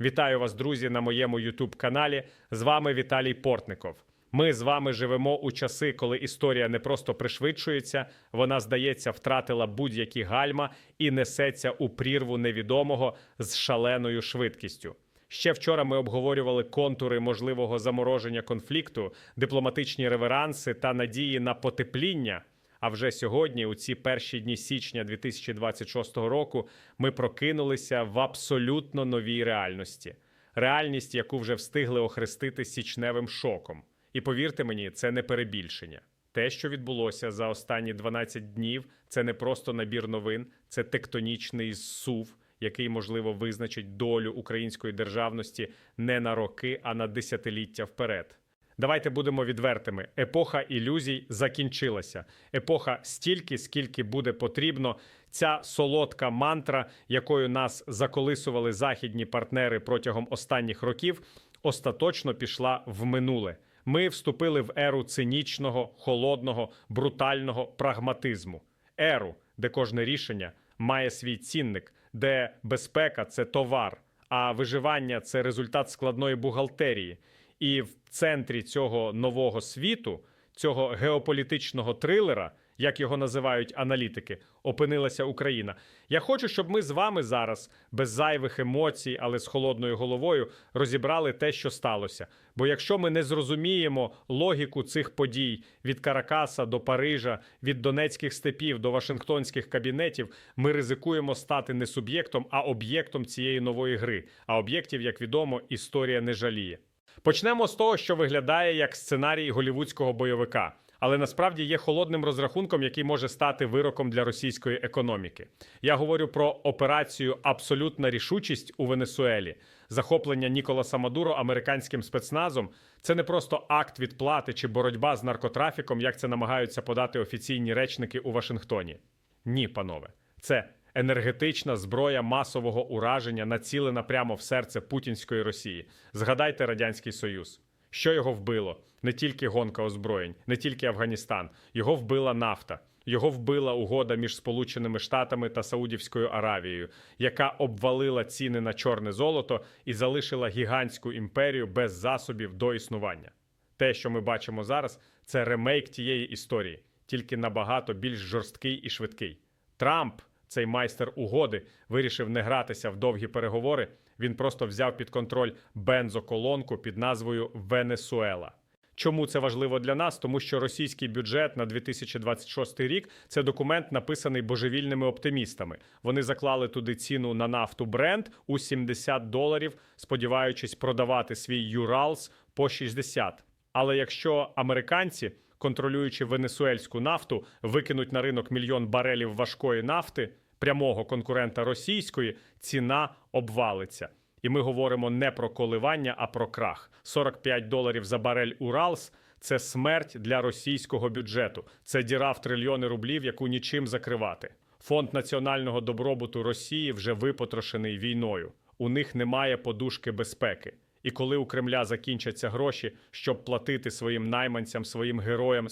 Вітаю вас, друзі, на моєму youtube каналі. З вами Віталій Портников. Ми з вами живемо у часи, коли історія не просто пришвидшується, вона, здається, втратила будь-які гальма і несеться у прірву невідомого з шаленою швидкістю. Ще вчора ми обговорювали контури можливого замороження конфлікту, дипломатичні реверанси та надії на потепління. А вже сьогодні, у ці перші дні січня 2026 року, ми прокинулися в абсолютно новій реальності. Реальність, яку вже встигли охрестити січневим шоком. І повірте мені, це не перебільшення. Те, що відбулося за останні 12 днів, це не просто набір новин, це тектонічний зсув, який можливо визначить долю української державності не на роки, а на десятиліття вперед. Давайте будемо відвертими. Епоха ілюзій закінчилася. Епоха стільки, скільки буде потрібно. Ця солодка мантра, якою нас заколисували західні партнери протягом останніх років, остаточно пішла в минуле. Ми вступили в еру цинічного, холодного, брутального прагматизму, еру, де кожне рішення має свій цінник, де безпека це товар, а виживання це результат складної бухгалтерії. І в центрі цього нового світу, цього геополітичного трилера, як його називають аналітики, опинилася Україна. Я хочу, щоб ми з вами зараз, без зайвих емоцій, але з холодною головою, розібрали те, що сталося. Бо якщо ми не зрозуміємо логіку цих подій від Каракаса до Парижа, від донецьких степів до Вашингтонських кабінетів, ми ризикуємо стати не суб'єктом, а об'єктом цієї нової гри. А об'єктів, як відомо, історія не жаліє. Почнемо з того, що виглядає як сценарій голівудського бойовика, але насправді є холодним розрахунком, який може стати вироком для російської економіки. Я говорю про операцію Абсолютна рішучість у Венесуелі. Захоплення Ніколаса Мадуро американським спецназом це не просто акт відплати чи боротьба з наркотрафіком, як це намагаються подати офіційні речники у Вашингтоні. Ні, панове, це енергетична зброя масового ураження, націлена прямо в серце путінської Росії. Згадайте радянський союз. Що його вбило? Не тільки гонка озброєнь, не тільки Афганістан. Його вбила нафта. Його вбила угода між Сполученими Штатами та Саудівською Аравією, яка обвалила ціни на чорне золото і залишила гігантську імперію без засобів до існування. Те, що ми бачимо зараз, це ремейк тієї історії, тільки набагато більш жорсткий і швидкий. Трамп цей майстер угоди вирішив не гратися в довгі переговори. Він просто взяв під контроль бензоколонку під назвою Венесуела. Чому це важливо для нас? Тому що російський бюджет на 2026 рік це документ, написаний божевільними оптимістами. Вони заклали туди ціну на нафту Brent у 70 доларів, сподіваючись продавати свій Юралс по 60. Але якщо американці, контролюючи венесуельську нафту, викинуть на ринок мільйон барелів важкої нафти, прямого конкурента російської, ціна обвалиться. І ми говоримо не про коливання, а про крах. 45 доларів за барель Уралс це смерть для російського бюджету. Це діра в трильйони рублів, яку нічим закривати. Фонд національного добробуту Росії вже випотрошений війною. У них немає подушки безпеки. І коли у Кремля закінчаться гроші, щоб платити своїм найманцям, своїм героям,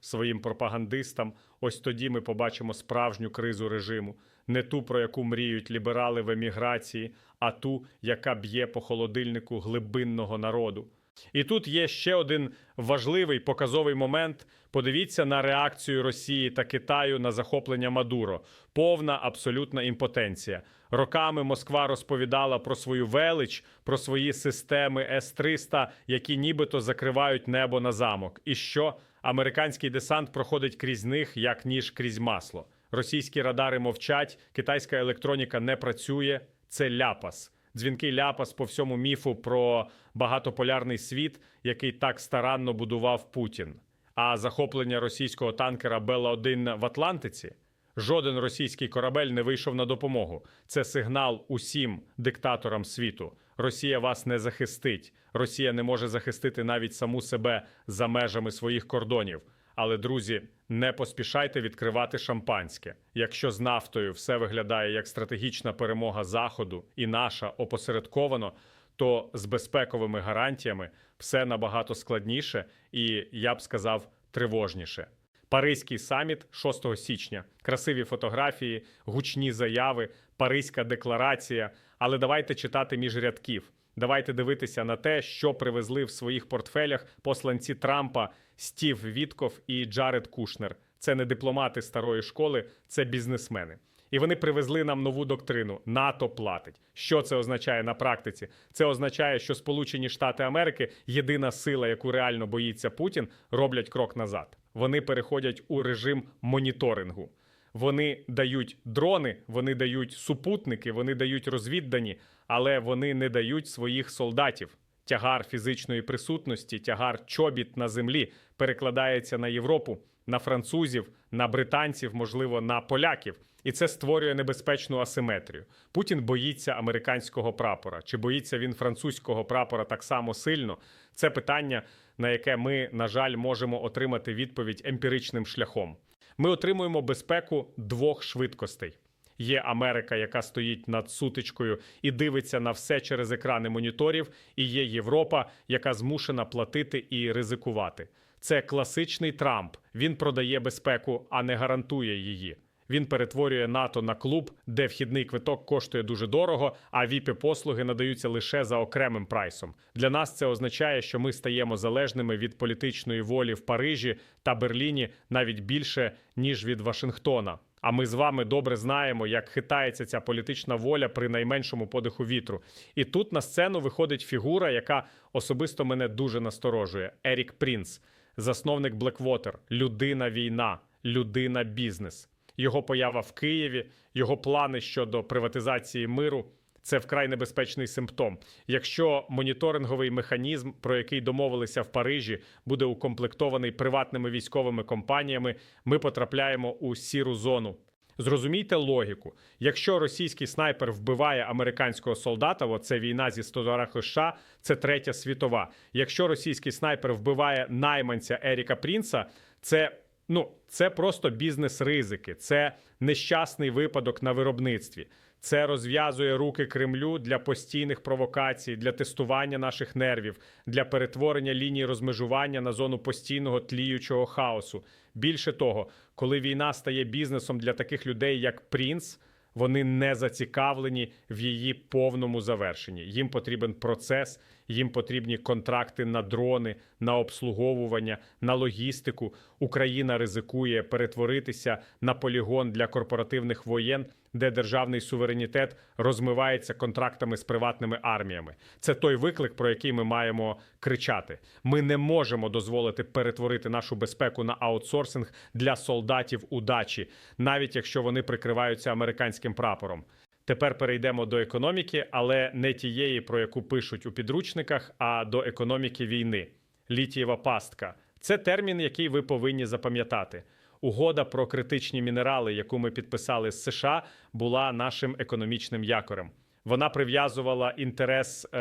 своїм пропагандистам, ось тоді ми побачимо справжню кризу режиму, не ту, про яку мріють ліберали в еміграції, а ту, яка б'є по холодильнику глибинного народу. І тут є ще один важливий показовий момент. Подивіться на реакцію Росії та Китаю на захоплення Мадуро. Повна абсолютна імпотенція. Роками Москва розповідала про свою велич, про свої системи С-300, які нібито закривають небо на замок. І що американський десант проходить крізь них, як ніж крізь масло. Російські радари мовчать, китайська електроніка не працює. Це ляпас. Дзвінкий ляпас по всьому міфу про багатополярний світ, який так старанно будував Путін. А захоплення російського танкера Бела 1 в Атлантиці жоден російський корабель не вийшов на допомогу. Це сигнал усім диктаторам світу. Росія вас не захистить. Росія не може захистити навіть саму себе за межами своїх кордонів. Але, друзі, не поспішайте відкривати шампанське. Якщо з нафтою все виглядає як стратегічна перемога Заходу і наша опосередковано, то з безпековими гарантіями все набагато складніше і, я б сказав, тривожніше. Паризький саміт 6 січня. Красиві фотографії, гучні заяви, Паризька декларація. Але давайте читати між рядків. Давайте дивитися на те, що привезли в своїх портфелях посланці Трампа Стів Вітков і Джаред Кушнер. Це не дипломати старої школи, це бізнесмени. І вони привезли нам нову доктрину: НАТО платить. Що це означає на практиці? Це означає, що Сполучені Штати Америки, єдина сила, яку реально боїться Путін, роблять крок назад. Вони переходять у режим моніторингу. Вони дають дрони, вони дають супутники, вони дають розвіддані, але вони не дають своїх солдатів. Тягар фізичної присутності, тягар чобіт на землі перекладається на Європу, на французів, на британців, можливо, на поляків. І це створює небезпечну асиметрію. Путін боїться американського прапора. Чи боїться він французького прапора так само сильно? Це питання, на яке ми, на жаль, можемо отримати відповідь емпіричним шляхом. Ми отримуємо безпеку двох швидкостей. Є Америка, яка стоїть над сутичкою і дивиться на все через екрани моніторів, і є Європа, яка змушена платити і ризикувати. Це класичний Трамп. Він продає безпеку, а не гарантує її. Він перетворює НАТО на клуб, де вхідний квиток коштує дуже дорого, а віпі послуги надаються лише за окремим прайсом. Для нас це означає, що ми стаємо залежними від політичної волі в Парижі та Берліні навіть більше ніж від Вашингтона. А ми з вами добре знаємо, як хитається ця політична воля при найменшому подиху вітру. І тут на сцену виходить фігура, яка особисто мене дуже насторожує: Ерік Прінс, засновник Blackwater, людина війна, людина бізнес. Його поява в Києві, його плани щодо приватизації миру. Це вкрай небезпечний симптом. Якщо моніторинговий механізм, про який домовилися в Парижі, буде укомплектований приватними військовими компаніями, ми потрапляємо у сіру зону. Зрозумійте логіку: якщо російський снайпер вбиває американського солдата, о, це війна зі стодарах США, це третя світова. Якщо російський снайпер вбиває найманця Еріка Прінца, це ну це просто бізнес-ризики, це нещасний випадок на виробництві. Це розв'язує руки Кремлю для постійних провокацій, для тестування наших нервів, для перетворення лінії розмежування на зону постійного тліючого хаосу. Більше того, коли війна стає бізнесом для таких людей, як Прінц, вони не зацікавлені в її повному завершенні. Їм потрібен процес, їм потрібні контракти на дрони, на обслуговування, на логістику. Україна ризикує перетворитися на полігон для корпоративних воєн, де державний суверенітет розмивається контрактами з приватними арміями. Це той виклик, про який ми маємо кричати. Ми не можемо дозволити перетворити нашу безпеку на аутсорсинг для солдатів удачі, навіть якщо вони прикриваються американським прапором. Тепер перейдемо до економіки, але не тієї, про яку пишуть у підручниках, а до економіки війни. Літієва пастка це термін, який ви повинні запам'ятати. Угода про критичні мінерали, яку ми підписали з США, була нашим економічним якорем. Вона прив'язувала інтерес е,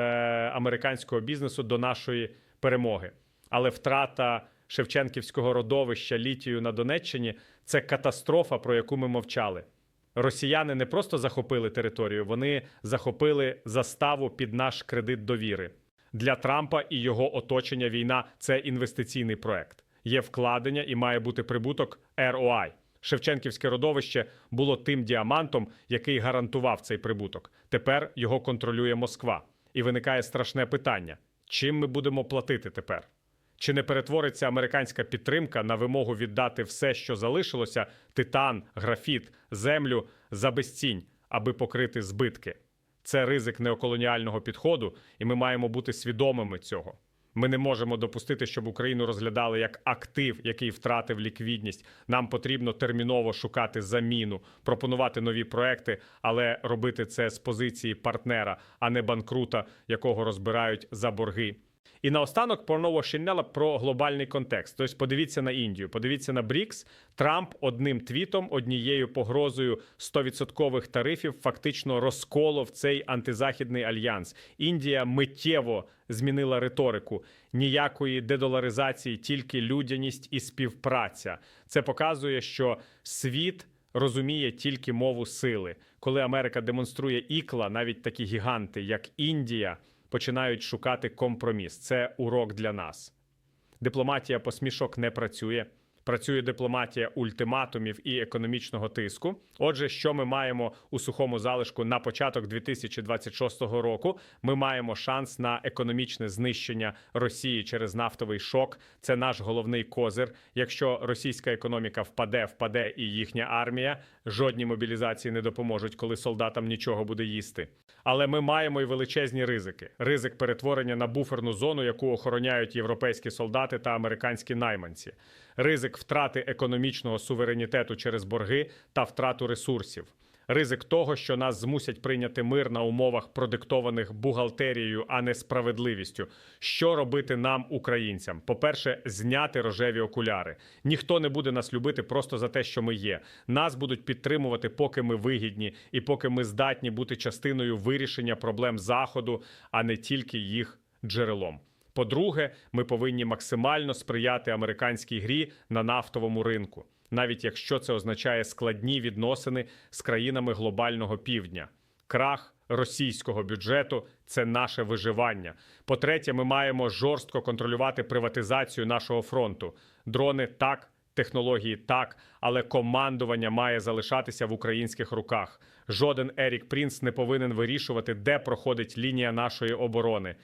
американського бізнесу до нашої перемоги. Але втрата Шевченківського родовища літію на Донеччині це катастрофа, про яку ми мовчали. Росіяни не просто захопили територію, вони захопили заставу під наш кредит довіри. Для Трампа і його оточення війна це інвестиційний проект. Є вкладення і має бути прибуток ROI. Шевченківське родовище було тим діамантом, який гарантував цей прибуток. Тепер його контролює Москва. І виникає страшне питання: чим ми будемо платити тепер? Чи не перетвориться американська підтримка на вимогу віддати все, що залишилося титан, графіт, землю за безцінь, аби покрити збитки? Це ризик неоколоніального підходу, і ми маємо бути свідомими цього. Ми не можемо допустити, щоб Україну розглядали як актив, який втратив ліквідність. Нам потрібно терміново шукати заміну, пропонувати нові проекти, але робити це з позиції партнера, а не банкрута, якого розбирають за борги. І наостанок порного Шиннела про глобальний контекст. Тобто, подивіться на Індію, подивіться на Брікс. Трамп одним твітом, однією погрозою 100% тарифів фактично розколов цей антизахідний альянс. Індія миттєво змінила риторику. Ніякої дедоларизації, тільки людяність і співпраця. Це показує, що світ. Розуміє тільки мову сили, коли Америка демонструє ікла, навіть такі гіганти, як Індія, починають шукати компроміс. Це урок для нас. Дипломатія посмішок не працює. Працює дипломатія ультиматумів і економічного тиску. Отже, що ми маємо у сухому залишку на початок 2026 року? Ми маємо шанс на економічне знищення Росії через нафтовий шок. Це наш головний козир. Якщо російська економіка впаде, впаде і їхня армія. Жодні мобілізації не допоможуть, коли солдатам нічого буде їсти. Але ми маємо і величезні ризики: ризик перетворення на буферну зону, яку охороняють європейські солдати та американські найманці, ризик втрати економічного суверенітету через борги та втрату ресурсів. Ризик того, що нас змусять прийняти мир на умовах, продиктованих бухгалтерією, а не справедливістю. Що робити нам, українцям? По-перше, зняти рожеві окуляри. Ніхто не буде нас любити просто за те, що ми є. Нас будуть підтримувати, поки ми вигідні, і поки ми здатні бути частиною вирішення проблем заходу, а не тільки їх джерелом. По-друге, ми повинні максимально сприяти американській грі на нафтовому ринку, навіть якщо це означає складні відносини з країнами глобального півдня. Крах російського бюджету це наше виживання. По-третє, ми маємо жорстко контролювати приватизацію нашого фронту. Дрони так, технології так, але командування має залишатися в українських руках. Жоден Ерік Прінс не повинен вирішувати, де проходить лінія нашої оборони.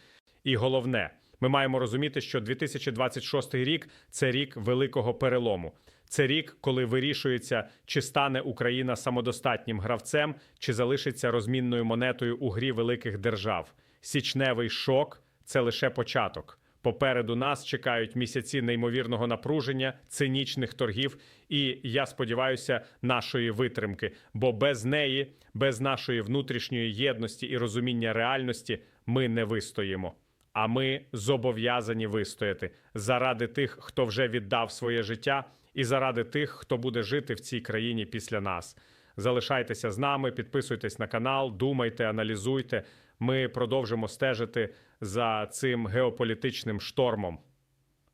І головне, ми маємо розуміти, що 2026 рік це рік великого перелому. Це рік, коли вирішується, чи стане Україна самодостатнім гравцем, чи залишиться розмінною монетою у грі великих держав. Січневий шок це лише початок. Попереду нас чекають місяці неймовірного напруження, цинічних торгів, і я сподіваюся, нашої витримки. Бо без неї, без нашої внутрішньої єдності і розуміння реальності, ми не вистоїмо. А ми зобов'язані вистояти заради тих, хто вже віддав своє життя, і заради тих, хто буде жити в цій країні після нас. Залишайтеся з нами, підписуйтесь на канал, думайте, аналізуйте. Ми продовжимо стежити за цим геополітичним штормом.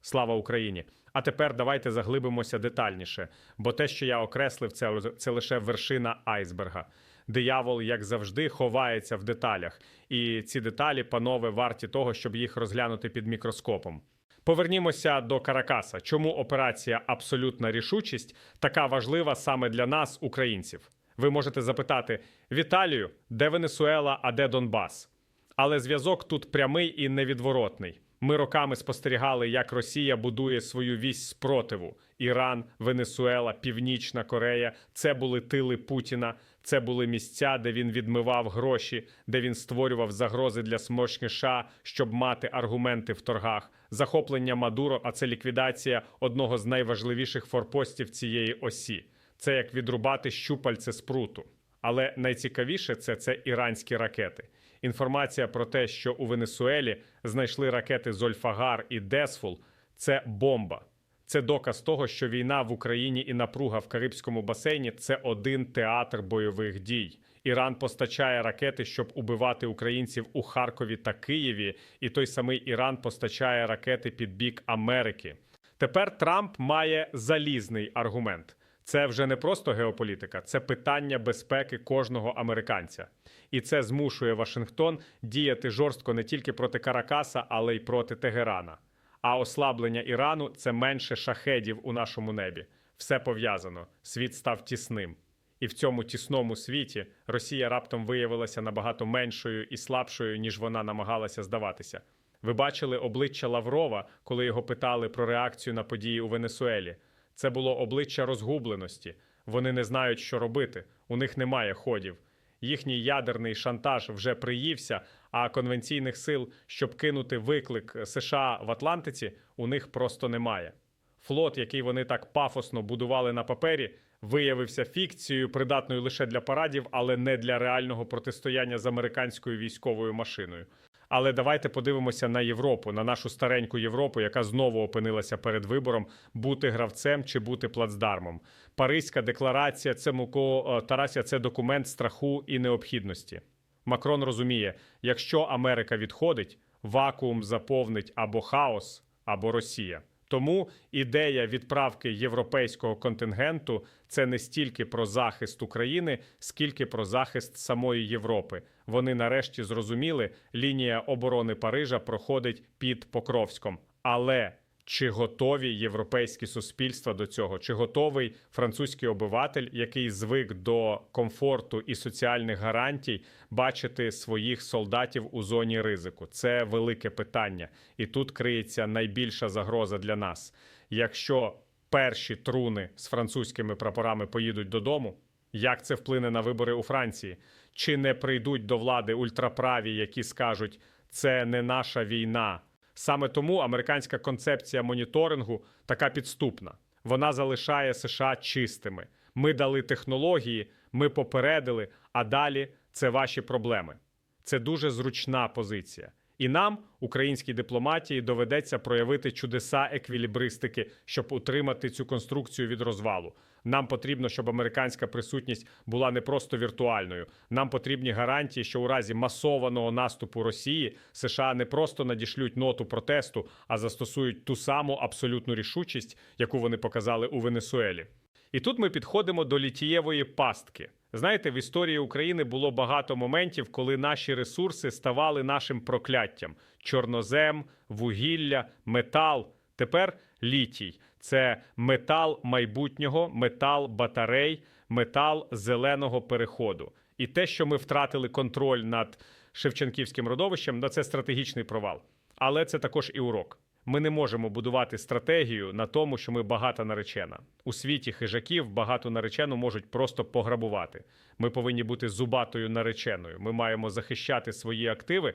Слава Україні! А тепер давайте заглибимося детальніше, бо те, що я окреслив, це, це лише вершина айсберга. Диявол, як завжди, ховається в деталях, і ці деталі, панове, варті того, щоб їх розглянути під мікроскопом. Повернімося до Каракаса. Чому операція Абсолютна рішучість така важлива саме для нас, українців? Ви можете запитати Віталію, де Венесуела, а де Донбас? Але зв'язок тут прямий і невідворотний. Ми роками спостерігали, як Росія будує свою вісь спротиву. Іран, Венесуела, Північна Корея це були тили Путіна. Це були місця, де він відмивав гроші, де він створював загрози для США, щоб мати аргументи в торгах. Захоплення Мадуро, а це ліквідація одного з найважливіших форпостів цієї осі. Це як відрубати щупальце спруту. Але найцікавіше це, це іранські ракети. Інформація про те, що у Венесуелі знайшли ракети Зольфагар і Десфул, це бомба. Це доказ того, що війна в Україні і напруга в Карибському басейні це один театр бойових дій. Іран постачає ракети, щоб убивати українців у Харкові та Києві, і той самий Іран постачає ракети під бік Америки. Тепер Трамп має залізний аргумент. Це вже не просто геополітика, це питання безпеки кожного американця. І це змушує Вашингтон діяти жорстко не тільки проти Каракаса, але й проти Тегерана. А ослаблення Ірану це менше шахедів у нашому небі. Все пов'язано. Світ став тісним. І в цьому тісному світі Росія раптом виявилася набагато меншою і слабшою, ніж вона намагалася здаватися. Ви бачили обличчя Лаврова, коли його питали про реакцію на події у Венесуелі. Це було обличчя розгубленості. Вони не знають, що робити. У них немає ходів. Їхній ядерний шантаж вже приївся, а конвенційних сил, щоб кинути виклик США в Атлантиці, у них просто немає. Флот, який вони так пафосно будували на папері, виявився фікцією, придатною лише для парадів, але не для реального протистояння з американською військовою машиною. Але давайте подивимося на Європу, на нашу стареньку Європу, яка знову опинилася перед вибором бути гравцем чи бути плацдармом. Паризька декларація це Муко Тарася, це документ страху і необхідності. Макрон розуміє, якщо Америка відходить, вакуум заповнить або хаос, або Росія. Тому ідея відправки європейського контингенту це не стільки про захист України, скільки про захист самої Європи. Вони нарешті зрозуміли, лінія оборони Парижа проходить під Покровськом. Але Чи готові європейські суспільства до цього? Чи готовий французький обиватель, який звик до комфорту і соціальних гарантій, бачити своїх солдатів у зоні ризику? Це велике питання, і тут криється найбільша загроза для нас. Якщо перші труни з французькими прапорами поїдуть додому, як це вплине на вибори у Франції? Чи не прийдуть до влади ультраправі, які скажуть, це не наша війна? Саме тому американська концепція моніторингу така підступна. Вона залишає США чистими. Ми дали технології, ми попередили, а далі це ваші проблеми. Це дуже зручна позиція. І нам, українській дипломатії, доведеться проявити чудеса еквілібристики, щоб утримати цю конструкцію від розвалу. Нам потрібно, щоб американська присутність була не просто віртуальною. Нам потрібні гарантії, що у разі масованого наступу Росії США не просто надішлють ноту протесту, а застосують ту саму абсолютну рішучість, яку вони показали у Венесуелі. І тут ми підходимо до літієвої пастки. Знаєте, в історії України було багато моментів, коли наші ресурси ставали нашим прокляттям: чорнозем, вугілля, метал. Тепер літій це метал майбутнього, метал батарей, метал зеленого переходу. І те, що ми втратили контроль над Шевченківським родовищем, на це стратегічний провал. Але це також і урок. Ми не можемо будувати стратегію на тому, що ми багата наречена. У світі хижаків багату наречену можуть просто пограбувати. Ми повинні бути зубатою нареченою. Ми маємо захищати свої активи.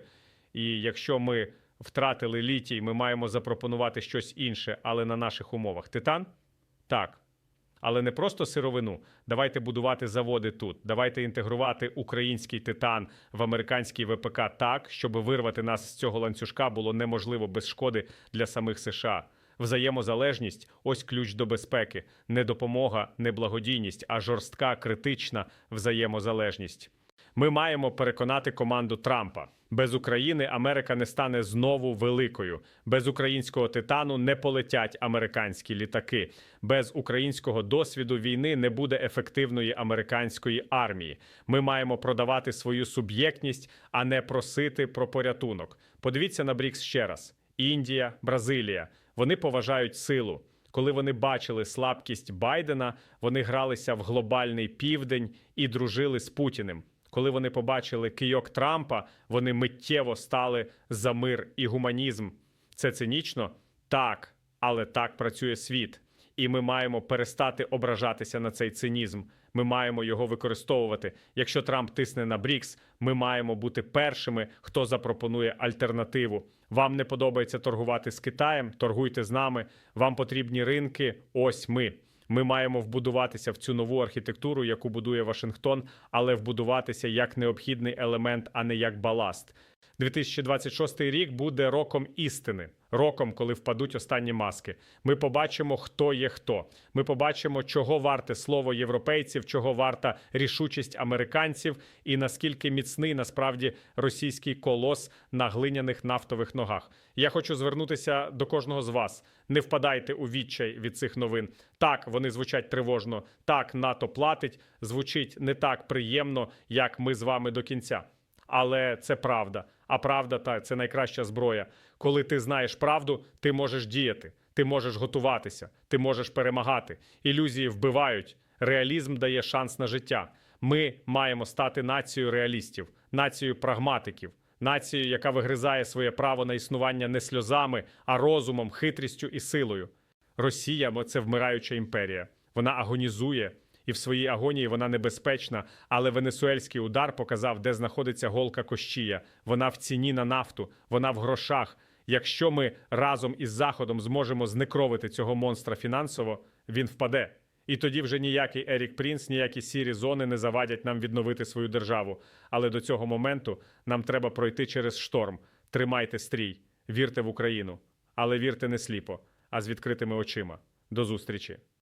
І якщо ми втратили літій, ми маємо запропонувати щось інше, але на наших умовах. Титан? Так. Але не просто сировину. Давайте будувати заводи тут. Давайте інтегрувати український титан в американський ВПК так, щоб вирвати нас з цього ланцюжка було неможливо без шкоди для самих США. Взаємозалежність ось ключ до безпеки, не допомога, не благодійність, а жорстка критична взаємозалежність. Ми маємо переконати команду Трампа. Без України Америка не стане знову великою. Без українського титану не полетять американські літаки. Без українського досвіду війни не буде ефективної американської армії. Ми маємо продавати свою суб'єктність, а не просити про порятунок. Подивіться на Брікс ще раз: Індія, Бразилія. Вони поважають силу. Коли вони бачили слабкість Байдена, вони гралися в глобальний південь і дружили з Путіним. Коли вони побачили кийок Трампа, вони миттєво стали за мир і гуманізм. Це цинічно? Так, але так працює світ. І ми маємо перестати ображатися на цей цинізм. Ми маємо його використовувати. Якщо Трамп тисне на Брікс, ми маємо бути першими, хто запропонує альтернативу. Вам не подобається торгувати з Китаєм? Торгуйте з нами. Вам потрібні ринки. Ось ми. Ми маємо вбудуватися в цю нову архітектуру, яку будує Вашингтон, але вбудуватися як необхідний елемент, а не як баласт. 2026 рік буде роком істини, роком, коли впадуть останні маски. Ми побачимо, хто є хто. Ми побачимо, чого варте слово європейців, чого варта рішучість американців, і наскільки міцний насправді російський колос на глиняних нафтових ногах. Я хочу звернутися до кожного з вас. Не впадайте у відчай від цих новин. Так, вони звучать тривожно. Так, НАТО платить, звучить не так приємно, як ми з вами до кінця. Але це правда. А правда та це найкраща зброя. Коли ти знаєш правду, ти можеш діяти, ти можеш готуватися, ти можеш перемагати. Ілюзії вбивають. Реалізм дає шанс на життя. Ми маємо стати нацією реалістів, нацією прагматиків, нацією, яка вигризає своє право на існування не сльозами, а розумом, хитрістю і силою. Росія це вмираюча імперія. Вона агонізує, і в своїй агонії вона небезпечна. Але венесуельський удар показав, де знаходиться голка Кощія. Вона в ціні на нафту, вона в грошах. Якщо ми разом із Заходом зможемо знекровити цього монстра фінансово, він впаде. І тоді вже ніякий Ерік Прінс, ніякі сірі зони не завадять нам відновити свою державу. Але до цього моменту нам треба пройти через шторм. Тримайте стрій, вірте в Україну, але вірте не сліпо, а з відкритими очима. До зустрічі.